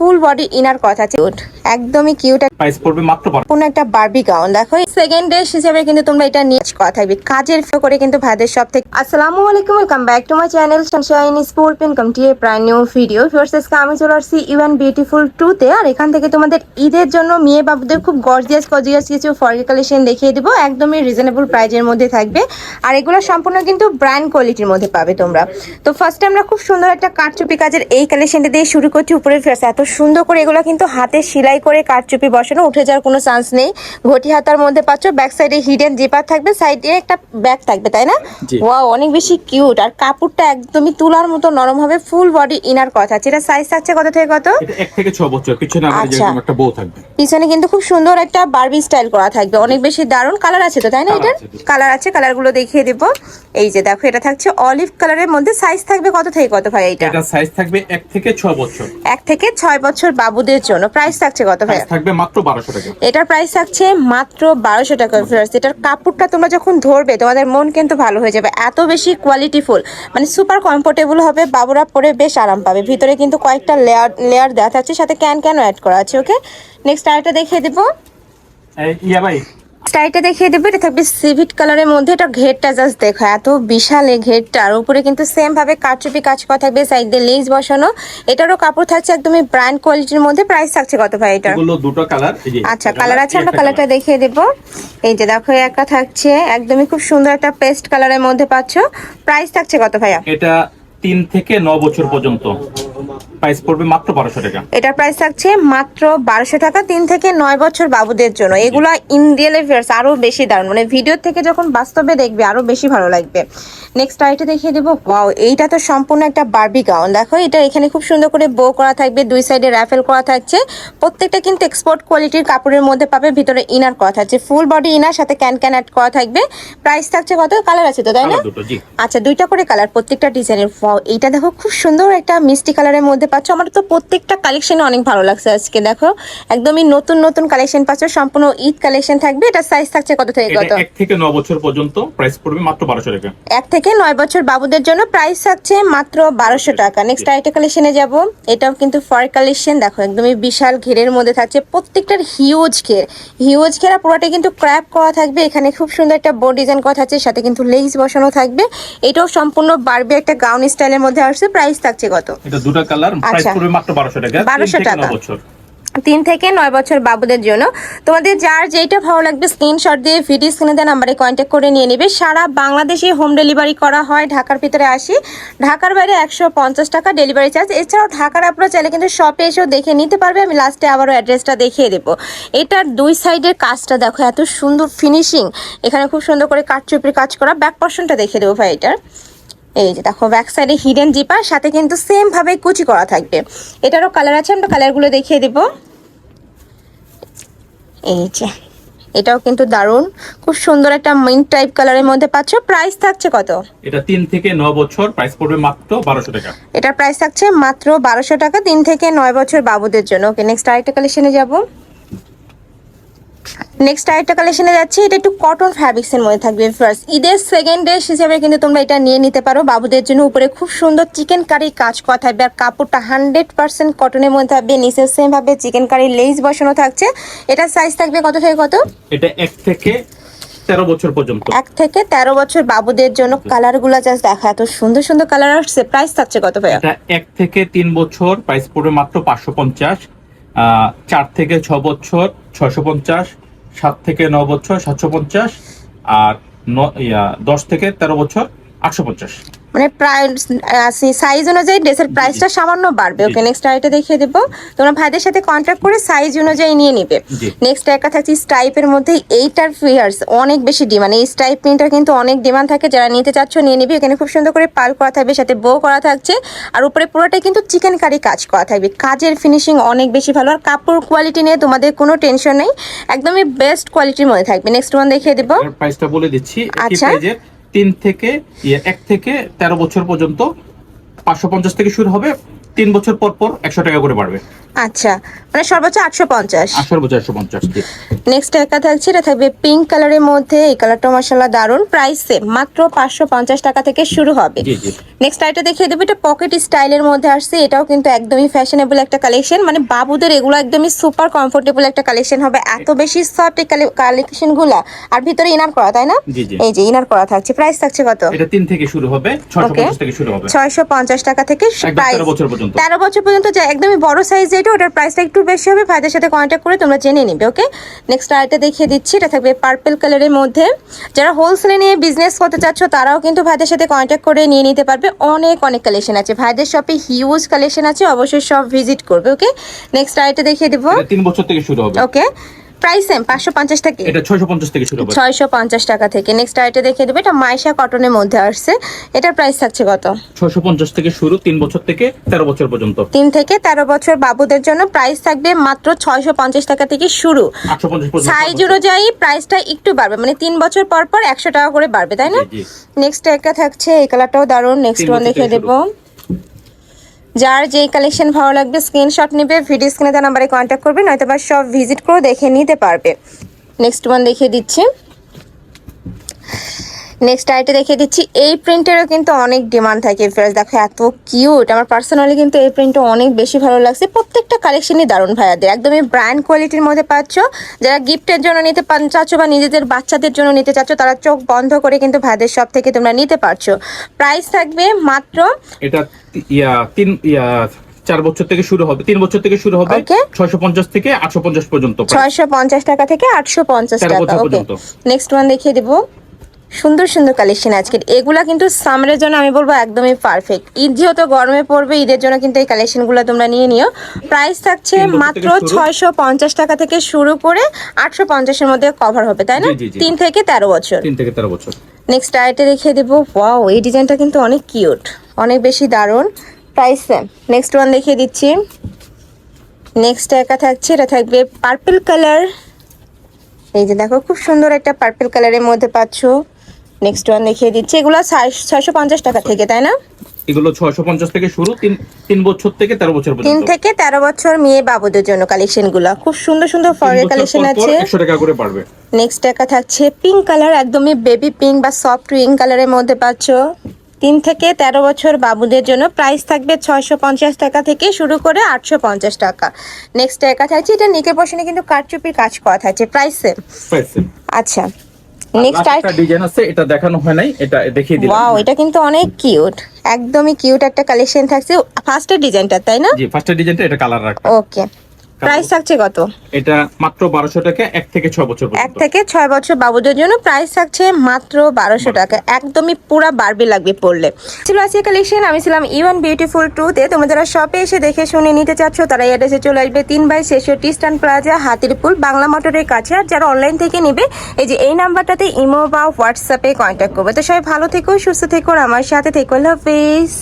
ফুল body inner কথা cute একদমই cute price পড়বে মাত্র কোনো একটা বারবি গাউন দেখো। সেকেন্ড ড্রেস হিসেবে কিন্তু তোমরা এটা নিয়ে কথা থাকবে কাজের ফ্লো করে কিন্তু ভাইদের সব থেকে আসসালামু আলাইকুম welcome back to my channel sunshine sport pen come to a প্রায় নিউ ভিডিও ফিওর্সেস আমি চলে আসছি ইভেন বিউটিফুল টু তে আর এখান থেকে তোমাদের ঈদের জন্য মেয়ে বাবুদের খুব গর্জিয়াস গর্জিয়াস কিছু ফরেন কালেকশন দেখিয়ে দিব। একদমই রিজনেবল প্রাইজের মধ্যে থাকবে। আর এগুলো সম্পূর্ণ কিন্তু ব্র্যান্ড কোয়ালিটির মধ্যে পাবে তোমরা। তো ফার্স্টে আমরা খুব সুন্দর একটা কাঠচুপি কাজের এই কালেকশনটা দিয়ে শুরু করছি। উপরের ফেস এত সুন্দর করে এগুলো কিন্তু হাতে সেলাই করে কাঠচুপি বসানো উঠে যাওয়ার কোনো চান্স নেই। ঘটি হাতার মধ্যে পাচ্ছ ব্যাক সাইডে হিডেন জিপার থাকবে সাইডে একটা ব্যাগ থাকবে তাই না? জি। ওয়াও অনেক বেশি কিউট আর কাপড়টা একদমই তুলার মতো নরম হবে ফুল বডি ইনার কথা। যেটা সাইজ থাকছে কত থেকে কত? এটা এক থেকে ছ বছর। পিছনে আচ্ছা। একটা বউ থাকবে। পিছনে কিন্তু খুব সুন্দর একটা বারবি স্টাইল করা থাকবে। অনেক বেশি দারুণ কালার আছে তো তাই না এটা? আছে, কালার আছে কালারগুলো দেখিয়ে দেব। এই যে দেখো এটা থাকছে অলিভ কালারের মধ্যে সাইজ থাকবে কত থেকে কত ভাই এটা এটা সাইজ থাকবে এক থেকে ছ বছর। এক থেকে ছয় বছর বাবুদের জন্য। প্রাইস থাকছে কত ভাই থাকবে মাত্র বারোশো টাকা। এটার প্রাইস থাকছে মাত্র বারোশো টাকা ফিরার্স এটার কাপড়টা তোমরা যখন ধরবে তোমাদের মন কিন্তু ভালো হয়ে যাবে। এত বেশি কোয়ালিটিফুল মানে সুপার কমফোর্টেবল হবে বাবুরা পরে বেশ আরাম পাবে। ভিতরে কিন্তু কয়েকটা লেয়ার লেয়ার দেওয়া থাকছে সাথে ক্যান ক্যানও অ্যাড করা আছে ওকে নেক্সট আরেকটা দেখিয়ে দেবো। ইয়া ভাই স্টাইলটা দেখিয়ে দেবো এটা থাকবে সিভিট কালারের মধ্যে এটা ঘেরটা জাস্ট দেখো এত বিশাল এই ঘেরটা। আর উপরে কিন্তু সেম ভাবে কাটচুপি কাজ করা থাকবে সাইড দিয়ে লেস বসানো। এটারও কাপড় থাকছে একদমই ব্র্যান্ড কোয়ালিটির মধ্যে প্রাইস থাকছে কত ভাই এটার? দুটো কালার আচ্ছা কালার আছে আমরা কালারটা দেখিয়ে দেবো। এই যে দেখো একটা থাকছে একদমই খুব সুন্দর একটা পেস্ট কালারের মধ্যে পাচ্ছ। প্রাইস থাকছে কত ভাইয়া? এটা তিন থেকে ন বছর পর্যন্ত। প্রাইস পড়বে মাত্র বারোশো টাকা। এটার প্রাইস থাকছে মাত্র বারোশো টাকা তিন থেকে নয় বছর বাবুদের জন্য। এগুলো ইন রিয়েল ফেয়ার্স আরও বেশি দারুণ। মানে ভিডিও থেকে যখন বাস্তবে দেখবে আরও বেশি ভালো লাগবে। নেক্সট আইটা দেখিয়ে দেবো। ওয়াও এইটা তো সম্পূর্ণ একটা বারবি গাউন দেখো এটা এখানে খুব সুন্দর করে বো করা থাকবে দুই সাইডে র্যাফেল করা থাকছে। প্রত্যেকটা কিন্তু এক্সপোর্ট কোয়ালিটির কাপড়ের মধ্যে পাবে ভিতরে ইনার করা থাকছে। ফুল বডি ইনার সাথে ক্যান ক্যান অ্যাড করা থাকবে। প্রাইস থাকছে কত? কালার আছে তো তাই না? আচ্ছা দুইটা করে কালার প্রত্যেকটা ডিজাইনের এইটা দেখো খুব সুন্দর একটা মিষ্টি কালারের মধ্যে পাচ্ছ আমার তো প্রত্যেকটা কালেকশন অনেক ভালো লাগছে আজকে দেখো। একদমই নতুন নতুন কালেকশন পাচ্ছ সম্পূর্ণ ঈদ কালেকশন থাকবে। এটা সাইজ থাকছে কত থেকে কত? এক থেকে ন বছর পর্যন্ত প্রাইস পড়বে মাত্র বারোশো টাকা। এক থেকে নয় বছর বাবুদের জন্য প্রাইস থাকছে মাত্র বারোশো টাকা। নেক্সট আইটা কালেকশনে যাব। এটাও কিন্তু ফর কালেকশন দেখো একদমই বিশাল ঘেরের মধ্যে থাকছে। প্রত্যেকটার হিউজ ঘের। হিউজ ঘেরা পুরোটা কিন্তু ক্র্যাপ করা থাকবে। এখানে খুব সুন্দর একটা বোর্ড ডিজাইন করা থাকছে সাথে কিন্তু লেগস বসানো থাকবে। এটাও সম্পূর্ণ বারবে একটা গাউন স্টাইলের মধ্যে আসছে। প্রাইস থাকছে কত? এটা দুটো কালার প্রাইস আচ্ছা। পড়বে মাত্র বারোশো টাকা। 1200 তিন থেকে টাকা। বছর। তিন থেকে নয় বছর বাবুদের জন্য। তোমাদের যার যেটা ভালো লাগবে স্ক্রিনশট দিয়ে ভিডিও স্ক্রিনে দেওয়া নাম্বারে কন্ট্যাক্ট করে নিয়ে নেবে। সারা বাংলাদেশে হোম ডেলিভারি করা হয় ঢাকার ভিতরে আসি। ঢাকার বাইরে একশো পঞ্চাশ টাকা ডেলিভারি চার্জ এছাড়াও ঢাকার আপনারা চাইলে কিন্তু শপে এসেও দেখে নিতে পারবে। আমি লাস্টে আবারও অ্যাড্রেসটা দেখিয়ে দেবো। এটার দুই সাইডের কাজটা দেখো এত সুন্দর ফিনিশিং এখানে খুব সুন্দর করে কাঠচুপির কাজ করা। ব্যাক পর্শনটা দেখিয়ে দেবো ভাই এটার। এই যে দেখো ব্যাক সাইডে হিডেন জিপার সাথে কিন্তু সেম ভাবে কুচি করা থাকবে। এটারও কালার আছে আমরা কালারগুলো দেখিয়ে দিব। এই যে এটাও কিন্তু দারুণ। খুব সুন্দর একটা মিন্ট টাইপ কালারের মধ্যে পাচ্ছ। প্রাইস থাকছে কত? এটা তিন থেকে ন বছর প্রাইস পড়বে মাত্র বারোশো টাকা। এটার প্রাইস থাকছে মাত্র বারোশো টাকা তিন থেকে নয় বছর বাবুদের জন্য। ওকে নেক্সট আরেকটা কালেকশনে যাব। নেক্সট আরেকটা কালেকশনে যাচ্ছে এটা একটু কটন ফ্যাব্রিক্সের মধ্যে থাকবে ফার্স্ট ঈদের সেকেন্ড ড্রেস হিসেবে কিন্তু তোমরা এটা নিয়ে নিতে পারো। বাবুদের জন্য উপরে খুব সুন্দর চিকেন কারি কাজ করা থাকবে আর কাপড়টা হান্ড্রেড পার্সেন্ট কটনের মধ্যে থাকবে। নিচে সেম ভাবে চিকেন কারি লেস বসানো থাকছে। এটা সাইজ থাকবে কত থেকে কত? এটা এক থেকে তেরো বছর পর্যন্ত। এক থেকে তেরো বছর বাবুদের জন্য কালারগুলো জাস্ট দেখা। এত সুন্দর সুন্দর কালার আসছে প্রাইস থাকছে কত এটা এক থেকে তিন বছর প্রাইস পড়বে মাত্র পাঁচশো পঞ্চাশ। চার থেকে ছ বছর, ছয়শো পঞ্চাশ, সাত থেকে ন বছর, সাতশো পঞ্চাশ, আর দশ থেকে তেরো বছর, আটশো পঞ্চাশ। মানে প্রায় সাইজ অনুযায়ী ড্রেসের প্রাইসটা সামান্য বাড়বে। ওকে। নেক্সট আইটা দেখিয়ে দেবো। তোমরা ভাইদের সাথে কন্ট্যাক্ট করে সাইজ অনুযায়ী নিয়ে নিবে। নেক্সট একটা থাকছে স্টাইপের মধ্যে এইটার ফিয়ার্স অনেক বেশি ডিমান্ড এই স্টাইপ প্রিন্টার কিন্তু অনেক ডিমান্ড থাকে। যারা নিতে চাচ্ছ নিয়ে নিবে। এখানে খুব সুন্দর করে পাল করা থাকবে সাথে বো করা থাকছে। আর উপরে পুরোটাই কিন্তু চিকেন কারি কাজ করা থাকবে। কাজের ফিনিশিং অনেক বেশি ভালো। আর কাপড় কোয়ালিটি নিয়ে তোমাদের কোনো টেনশন নেই। একদমই বেস্ট কোয়ালিটির মধ্যে থাকবে। নেক্সট ওয়ান দেখিয়ে দেবো। প্রাইসটা বলে দিচ্ছি। আচ্ছা। তিন থেকে ইয়ে, এক থেকে তেরো বছর পর্যন্ত পাঁচশো পঞ্চাশ থেকে শুরু হবে তিন বছর পর পর একশো টাকা করে বাড়বে। আচ্ছা মানে সর্বোচ্চ আটশো পঞ্চাশ। সর্বোচ্চ একশো পঞ্চাশ নেক্সট একা থাকছে এটা থাকবে পিঙ্ক কালারের মধ্যে এই কালারটা মশলা দারুণ প্রাইস সেম মাত্র পাঁচশো পঞ্চাশ টাকা থেকে শুরু হবে। নেক্সট আইটা দেখিয়ে দেবো এটা পকেট স্টাইলের মধ্যে আসছে এটাও কিন্তু একদমই ফ্যাশনেবল একটা কালেকশন মানে বাবুদের এগুলো একদমই সুপার কমফোর্টেবল একটা কালেকশন হবে। এত বেশি সফট এই কালেকশনগুলা আর ভিতরে ইনার করা তাই না। এই যে ইনার করা থাকছে প্রাইস থাকছে কত? এটা তিন থেকে শুরু হবে ছয়শো. পঞ্চাশ থেকে শুরু হবে। ছয়শো পঞ্চাশ টাকা থেকে একদম প্রাইস তেরো বছর পর্যন্ত একদমই বড় সাইজ যেটা ওটার প্রাইসটা একটু বেশি হবে ভাইদের সাথে কন্ট্যাক্ট করে তোমরা জেনে নিবে ওকে নেক্সট আরেকটা দেখিয়ে দিচ্ছি এটা থাকবে পার্পেল কালারের মধ্যে। যারা হোলসেলে নিয়ে বিজনেস করতে চাচ্ছ তারাও কিন্তু ভাইদের সাথে কন্ট্যাক্ট করে নিয়ে নিতে পারবে। অনেক অনেক কালেকশন আছে। ভাইদের শপে হিউজ কালেকশন আছে অবশ্যই সব ভিজিট করবে ওকে নেক্সট আরেকটা দেখিয়ে দিব। তিন বছর থেকে শুরু হবে। ওকে প্রাইস সেম পাঁচশো পঞ্চাশ থেকে। এটা ছয়শো পঞ্চাশ থেকে শুরু হবে। ছয়শো পঞ্চাশ টাকা থেকে। নেক্সট আরেকটা দেখিয়ে দেবো এটা মাইশা কটনের মধ্যে আসছে। এটার প্রাইস থাকছে কত? ছয়শো পঞ্চাশ থেকে শুরু তিন বছর থেকে তেরো বছর পর্যন্ত। তিন থেকে তেরো বছর বাবুদের জন্য প্রাইস থাকবে মাত্র ছয়শো পঞ্চাশ টাকা থেকে শুরু। আটশো পঞ্চাশ পর্যন্ত সাইজ অনুযায়ী প্রাইসটা একটু বাড়বে মানে তিন বছর পর পর একশো টাকা করে বাড়বে তাই না। নেক্সট একটা থাকছে এই কালারটাও দারুণ। নেক্সট ওয়ান বছর দেখে দেবো। যার যেই কালেকশন ভালো লাগবে স্ক্রিনশট নেবে ভিডিও স্ক্রিনে তার নাম্বারে কন্ট্যাক্ট করবে, নয়তো বা সব ভিজিট করে দেখে নিতে পারবে। নেক্সট ওয়ান দেখিয়ে দিচ্ছি। নেক্সট আইটে দেখিয়ে দিচ্ছি এই প্রিন্টেরও কিন্তু অনেক ডিমান্ড থাকে ফ্রেন্ডস দেখো এত কিউট আমার পার্সোনালি কিন্তু এই প্রিন্টটা অনেক বেশি ভালো লাগছে। প্রত্যেকটা কালেকশনই দারুণ ভাইয়াদের একদমই ব্র্যান্ড কোয়ালিটির মধ্যে পাচ্ছ। যারা গিফটের জন্য নিতে চাচ্ছ বা নিজেদের বাচ্চাদের জন্য নিতে চাচ্ছ তারা চোখ বন্ধ করে কিন্তু ভাইদের সব থেকে তোমরা নিতে পারছ। প্রাইস থাকবে মাত্র এটা ইয়া তিন ইয়া চার বছর থেকে শুরু হবে তিন বছর থেকে শুরু হবে. ছয়শো পঞ্চাশ থেকে আটশো পঞ্চাশ পর্যন্ত ছয়শো পঞ্চাশ টাকা থেকে আটশো পঞ্চাশ টাকা নেক্সট ওয়ান দেখিয়ে দেবো। সুন্দর সুন্দর কালেকশন আজকে এগুলা কিন্তু সামারের জন্য আমি বলব একদমই পারফেক্ট ঈদ যেহেতু গরমে পড়বে ঈদের জন্য কিন্তু এই কালেকশনগুলো তোমরা নিয়ে নিও। প্রাইস থাকছে মাত্র ছয়শো পঞ্চাশ টাকা থেকে শুরু করে আটশো পঞ্চাশের মধ্যে কভার হবে তাই না। তিন থেকে তেরো বছর। তিন থেকে তেরো বছর। নেক্সট আইটে দেখিয়ে দেবো। ওয়াও এই ডিজাইনটা কিন্তু অনেক কিউট অনেক বেশি দারুণ। প্রাইস সেম নেক্সট ওয়ান দেখিয়ে দিচ্ছি। নেক্সট একা থাকছে এটা থাকবে পার্পল কালার এই যে দেখো খুব সুন্দর একটা পার্পল কালারের মধ্যে পাচ্ছ। নেক্সট ওয়ান দেখিয়ে দিচ্ছি। এগুলো ছয়শো পঞ্চাশ টাকা থেকে তাই না? এগুলো ছয়শো পঞ্চাশ থেকে শুরু তিন তিন বছর থেকে তেরো বছর তিন থেকে তেরো বছর মেয়ে বাবুদের জন্য কালেকশনগুলা খুব সুন্দর সুন্দর ফরের কালেকশন আছে। একশো টাকা করে পারবে নেক্সট একা থাকছে পিঙ্ক কালার একদমই বেবি পিঙ্ক বা সফট পিঙ্ক কালারের মধ্যে পাচ্ছ। তিন থেকে তেরো বছর বাবুদের জন্য প্রাইস থাকবে ছয়শো পঞ্চাশ টাকা থেকে শুরু করে আটশো পঞ্চাশ টাকা। নেক্সট একা থাকছে এটা নিকের পশনে কিন্তু কারচুপির কাজ করা থাকছে। প্রাইস আচ্ছা। নেক্সট একটা ডিজাইন আছে এটা দেখানো হয় নাই এটা দেখিয়ে দিলাম। ওয়াও এটা কিন্তু অনেক কিউট একদমই কিউট একটা কালেকশন থাকছে। ফার্স্টের ডিজাইনটা তাই না? জি ফার্স্টের ডিজাইনটা এটা কালার রাখা। ওকে প্রাইস থাকছে কত? এটা মাত্র বারোশো টাকা এক থেকে ছয় বছর এক থেকে ছয় বছর বাবুদের জন্য প্রাইস থাকছে মাত্র বারোশো টাকা। একদমই পুরা বারবি লাগবে পড়লে ছিল আজকে কালেকশন আমি ছিলাম ইউন বিউটিফুল টুতে তোমরা যারা শপে এসে দেখে শুনে নিতে চাচ্ছ তারা অ্যাড্রেসে চলে আসবে তিন বাই ছেষট্টি স্ট্যান্ড প্লাজা হাতিরপুল বাংলা মোটরের কাছে। আর যারা অনলাইন থেকে নেবে এই যে এই নাম্বারটাতে ইমো বা হোয়াটসঅ্যাপে কন্ট্যাক্ট করবে। তো সবাই ভালো থেকো সুস্থ থেকো আর আমার সাথে থেকো। আল্লাহ হাফিজ